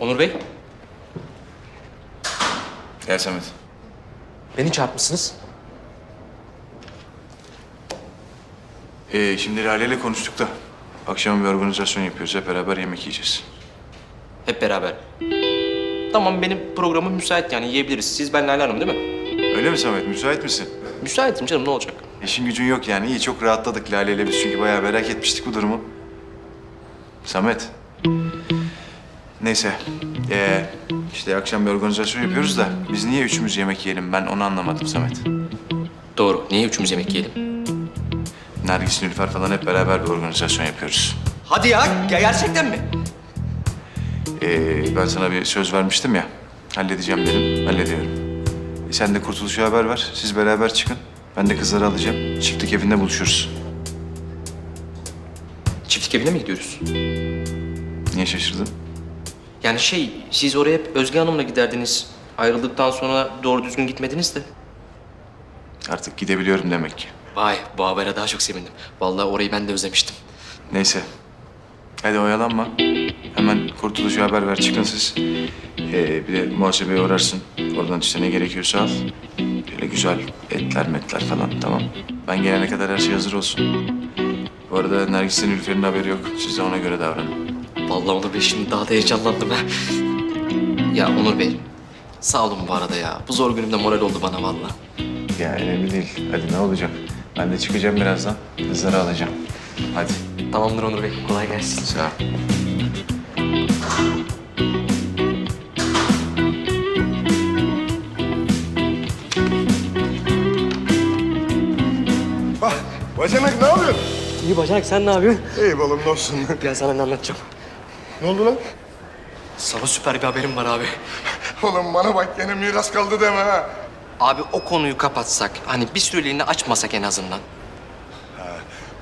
Onur Bey, Gel Samet. beni çarpmışsınız. Ee, şimdi Lale ile konuştuk da. Akşam bir organizasyon yapıyoruz. Hep beraber yemek yiyeceğiz. Hep beraber. Tamam benim programım müsait yani yiyebiliriz. Siz ben Lale Hanım değil mi? Öyle mi Samet? Müsait misin? Müsaitim canım ne olacak? İşin gücün yok yani. İyi çok rahatladık Lale ile biz çünkü bayağı merak etmiştik bu durumu. Samet. Neyse. Ee, işte akşam bir organizasyon yapıyoruz da biz niye üçümüz yemek yiyelim ben onu anlamadım Samet. Doğru. Niye üçümüz yemek yiyelim? Nergis, Nilüfer falan hep beraber bir organizasyon yapıyoruz. Hadi ya, ya gerçekten mi? Ee, ben sana bir söz vermiştim ya. Halledeceğim dedim. Hallediyorum. E, sen de Kurtuluş'a haber ver. Siz beraber çıkın. Ben de kızları alacağım. Çiftlik evinde buluşuruz. Çiftlik evine mi gidiyoruz? Niye şaşırdın? Yani şey, siz oraya hep Özge Hanım'la giderdiniz. Ayrıldıktan sonra doğru düzgün gitmediniz de. Artık gidebiliyorum demek ki. Vay, bu habere daha çok sevindim. Vallahi orayı ben de özlemiştim. Neyse. Hadi oyalanma. Hemen Kurtuluş'a haber ver. Çıkın siz. Ee, bir de muhasebeye uğrarsın. Oradan işte ne gerekiyorsa al. Böyle güzel etler metler falan tamam. Ben gelene kadar her şey hazır olsun. Bu arada Nergis'in Ülfer'in haberi yok. Siz de ona göre davranın. Vallahi Onur Bey şimdi daha da heyecanlandım ha. Ya Onur Bey, sağ olun bu arada ya. Bu zor günümde moral oldu bana vallahi. Ya önemli değil. Hadi ne olacak? Ben de çıkacağım birazdan. Kızları alacağım. Hadi. Tamamdır Onur Bey, kolay gelsin. Sağ ol. Bak, bacanak ne yapıyorsun? İyi bacanak sen ne yapıyorsun? İyi balım ne olsun. Ben sana ne anlatacağım. Ne oldu lan? Sana süper bir haberim var abi. Oğlum bana bak gene miras kaldı deme ha. Abi o konuyu kapatsak, hani bir süreliğine açmasak en azından.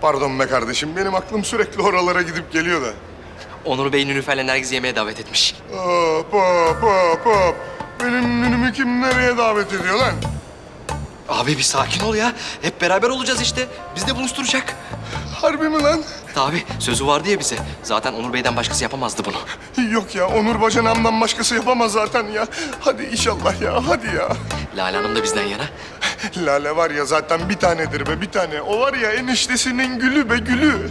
Pardon be kardeşim benim aklım sürekli oralara gidip geliyor da. Onur Bey Nülüfer'le Nergiz'i yemeğe davet etmiş. Hop hop hop hop. Benim nünümü kim nereye davet ediyor lan? Abi bir sakin ol ya. Hep beraber olacağız işte. Biz de buluşturacak. Harbi mi lan? Tabii sözü vardı ya bize. Zaten Onur Bey'den başkası yapamazdı bunu. Yok ya Onur bacanamdan başkası yapamaz zaten ya. Hadi inşallah ya hadi ya. Lale Hanım da bizden yana. Lale var ya zaten bir tanedir be bir tane. O var ya eniştesinin gülü be gülü.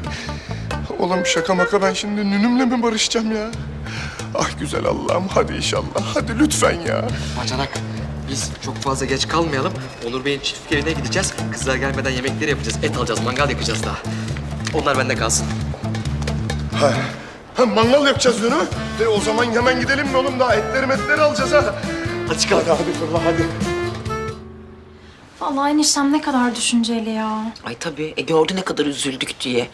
Oğlum şaka maka ben şimdi nünümle mi barışacağım ya? Ah güzel Allah'ım hadi inşallah. Hadi lütfen ya. Bacanak, biz çok fazla geç kalmayalım. Onur Bey'in çiftlik evine gideceğiz. Kızlar gelmeden yemekleri yapacağız. Et alacağız, mangal yakacağız daha. Onlar bende kalsın. Ha, ha mangal yapacağız mi? De, o zaman hemen gidelim mi oğlum daha etleri metleri alacağız ha. Hadi çıkalım. Hadi hadi fırla hadi. Vallahi eniştem ne kadar düşünceli ya. Ay tabii. E gördü ne kadar üzüldük diye.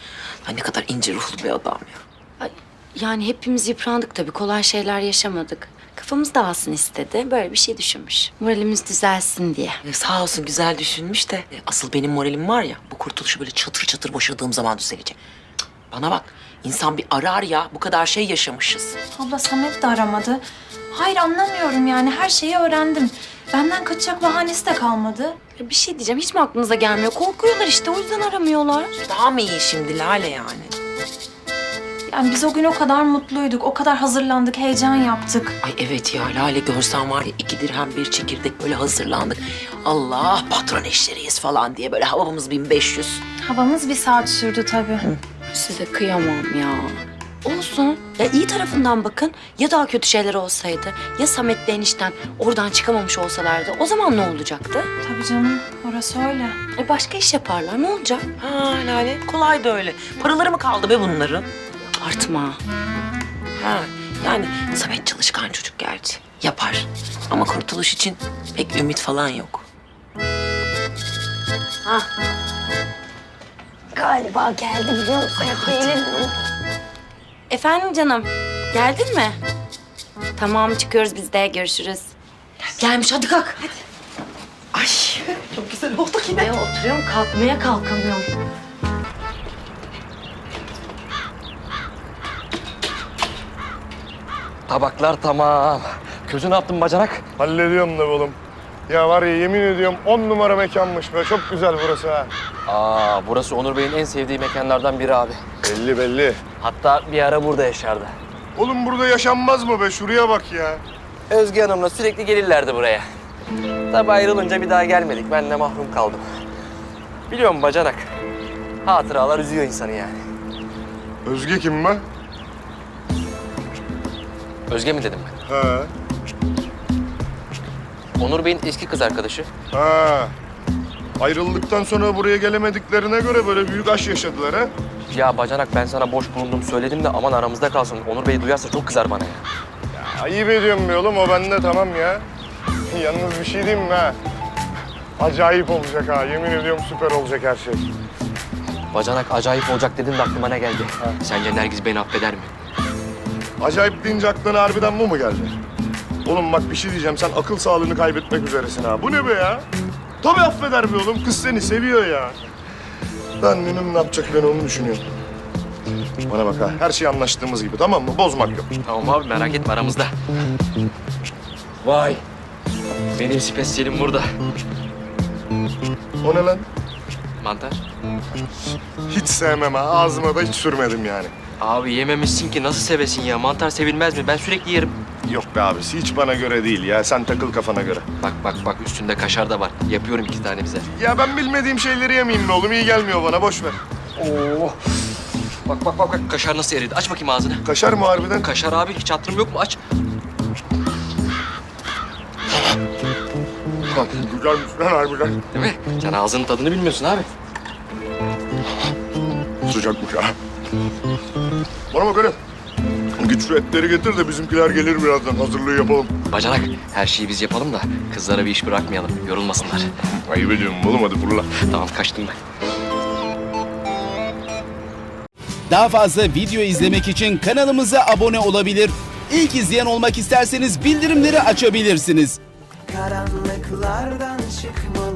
Ay ne kadar ince ruhlu bir adam ya. Ay, Yani hepimiz yıprandık tabii. Kolay şeyler yaşamadık. Kafamız dağılsın istedi. Böyle bir şey düşünmüş. Moralimiz düzelsin diye. E, sağ olsun güzel düşünmüş de. e, asıl benim moralim var ya bu kurtuluşu böyle çatır çatır boşadığım zaman düzelecek. Cık, Bana bak insan bir arar ya bu kadar şey yaşamışız. Abla Samet de aramadı. Hayır anlamıyorum yani her şeyi öğrendim. Benden kaçacak bahanesi de kalmadı. Ya bir şey diyeceğim. Hiç mi aklınıza gelmiyor? Korkuyorlar işte. O yüzden aramıyorlar. Daha mı iyi şimdi Lale yani? Yani biz o gün o kadar mutluyduk, o kadar hazırlandık, heyecan yaptık. Ay evet ya Lale görsen var ya iki dirhem bir çekirdek böyle hazırlandık. Allah patron eşleriyiz falan diye böyle havamız 1500. Havamız bir saat sürdü tabii. Size kıyamam ya. Olsun. Ya iyi tarafından bakın. Ya daha kötü şeyler olsaydı. Ya Samet'le enişten oradan çıkamamış olsalardı. O zaman ne olacaktı? Tabii canım, orası öyle. E başka iş yaparlar. Ne olacak? Ha Lale kolay da öyle. Paraları mı kaldı be bunların? Artma. Ha, yani Samet çalışkan çocuk gerçi. Yapar. Ama kurtuluş için pek ümit falan yok. Galiba geldi biliyor musun? Efendim canım, geldin mi? Tamam çıkıyoruz biz de görüşürüz. Gelmiş hadi kalk. Hadi. Ay çok güzel oldu yine. Ben oturuyorum kalkmaya kalkamıyorum. Tabaklar tamam. Közü ne yaptın bacanak? Hallediyorum da oğlum. Ya var ya yemin ediyorum on numara mekanmış be. Çok güzel burası ha. Aa burası Onur Bey'in en sevdiği mekanlardan biri abi. Belli belli. Hatta bir ara burada yaşardı. Oğlum burada yaşanmaz mı be? Şuraya bak ya. Özge Hanım'la sürekli gelirlerdi buraya. Tabi ayrılınca bir daha gelmedik. Ben de mahrum kaldım. Biliyorum bacanak. Hatıralar üzüyor insanı yani. Özge kim be? Özge mi dedim ben? Ha. Onur Bey'in eski kız arkadaşı. Ha. Ayrıldıktan sonra buraya gelemediklerine göre böyle büyük aşk yaşadılar ha. Ya bacanak ben sana boş bulundum söyledim de aman aramızda kalsın. Onur Bey duyarsa çok kızar bana ya. Ayıp ediyorum be oğlum o bende tamam ya. Yalnız bir şey diyeyim mi ha? Acayip olacak ha. Yemin ediyorum süper olacak her şey. Bacanak acayip olacak dedin de aklıma ne geldi? Sence Nergiz beni affeder mi? Acayip deyince aklına harbiden bu mu geldi? Oğlum bak bir şey diyeceğim. Sen akıl sağlığını kaybetmek üzeresin ha. Bu ne be ya? Tabii affeder be oğlum. Kız seni seviyor ya. Ben nünüm ne yapacak ben onu düşünüyorum. Bana bak ha. Her şey anlaştığımız gibi tamam mı? Bozmak yok. Tamam abi merak etme aramızda. Vay. Benim spesiyelim burada. O ne lan? Mantar. Hiç sevmem ha. Ağzıma da hiç sürmedim yani. Abi yememişsin ki nasıl sevesin ya? Mantar sevilmez mi? Ben sürekli yerim. Yok be abisi. Hiç bana göre değil ya. Sen takıl kafana göre. Bak bak bak üstünde kaşar da var. Yapıyorum iki tane bize. Ya ben bilmediğim şeyleri yemeyeyim be oğlum. İyi gelmiyor bana. Boş ver. Oo. Bak bak bak bak kaşar nasıl eridi. Aç bakayım ağzını. Kaşar mı harbiden? Kaşar abi hiç hatırım yok mu? Aç. Güzelmiş lan harbiden. Değil mi? Sen ağzının tadını bilmiyorsun abi. Sıcakmış ha. Bana bak öyle. Git şu etleri getir de bizimkiler gelir birazdan. Hazırlığı yapalım. Bacanak her şeyi biz yapalım da kızlara bir iş bırakmayalım. Yorulmasınlar. Ayıp ediyorum oğlum hadi fırla. Tamam kaçtım ben. Daha fazla video izlemek için kanalımıza abone olabilir. İlk izleyen olmak isterseniz bildirimleri açabilirsiniz. karanlıklardan çıkmalı